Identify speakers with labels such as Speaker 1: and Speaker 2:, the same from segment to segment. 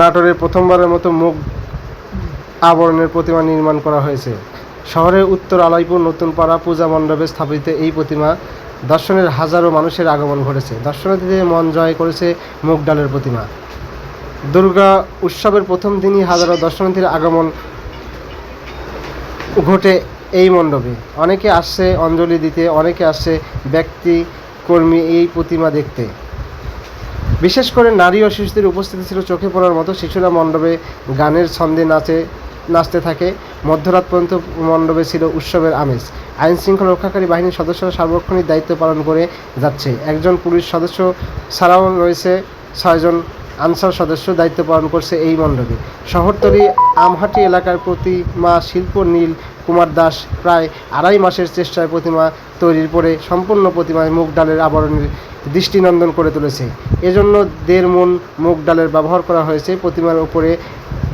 Speaker 1: নাটোরে প্রথমবারের মতো মুখ আবরণের প্রতিমা নির্মাণ করা হয়েছে। শহরের উত্তর আলাইপুর নতুন পাড়া পূজা মণ্ডপে স্থাপিত এই প্রতিমা দর্শনের হাজারো মানুষের আগমন ঘটেছে। দর্শনার্থীদের মন জয় করেছে মুগ ডালের প্রতিমা। দুর্গা উৎসবের প্রথম দিনই হাজারো দর্শনার্থীর আগমন ঘটে এই মণ্ডপে। অনেকে আসছে অঞ্জলি দিতে, অনেকে আসছে ব্যক্তি, কর্মী এই প্রতিমা দেখতে। বিশেষ করে নারী ও শিশুদের উপস্থিতি ছিল চোখে পড়ার মতো। শিশুরা মণ্ডপে গানের ছন্দে নাচে, নাচতে থাকে। মধ্যরাত পর্যন্ত মণ্ডপে ছিল উৎসবের আমেজ। আইন শৃঙ্খলা রক্ষাকারী বাহিনীর সদস্যরা সার্বক্ষণিক দায়িত্ব পালন করে যাচ্ছে। একজন পুলিশ সদস্য ছাড়াও রয়েছে ছয়জন আনসার সদস্য দায়িত্ব পালন করছে এই মণ্ডপে। শহরতলি আমহাটি এলাকার প্রতিমা শিল্প নীল কুমার দাস প্রায় আড়াই মাসের চেষ্টায় প্রতিমা তৈরির পরে সম্পূর্ণ প্রতিমায় মুগ ডালের আবরণের দৃষ্টিনন্দন করে তুলেছে। এজন্য দেড় মন মুগ ডালের ব্যবহার করা হয়েছে। প্রতিমার উপরে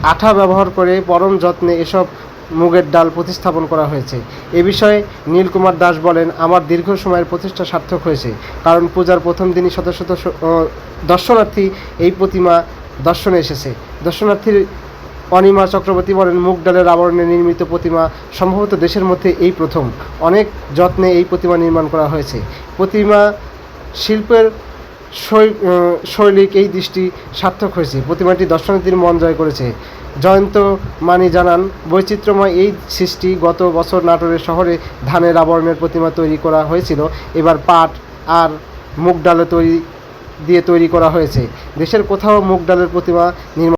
Speaker 1: আঠা ব্যবহার করে পরম যত্নে এসব মুগের ডাল প্রতিস্থাপন করা হয়েছে। এ বিষয়ে নীলকুমার দাস বলেন, আমার দীর্ঘ সময়ের প্রচেষ্টা সার্থক হয়েছে। কারণ পূজার প্রথম দিনই শত শত দর্শনার্থী এই প্রতিমা দর্শনে এসেছে। দর্শনার্থীর অনিমা চক্রবর্তী বলেন, মুগ ডালের আবরণে নির্মিত প্রতিমা সম্ভবত দেশের মধ্যে এই প্রথম। অনেক যত্নে এই প্রতিমা নির্মাণ করা হয়েছে। প্রতিমা শিল্পের শৈলীক এই দৃষ্টি সার্থক হয়েছে। প্রতিমাটি দর্শনার্থীর মন জয় করেছে। জয়ন্ত মানি জানান, বৈচিত্র্যময় এই সৃষ্টি গত বছর নাটোরের শহরে ধানের আবরণের প্রতিমা তৈরি করা হয়েছিল। এবার পাট আর মুগ ডালে তৈরি দিয়ে তৈরি করা হয়েছে। দেশের কোথাও মুগ ডালের প্রতিমা নির্মাণ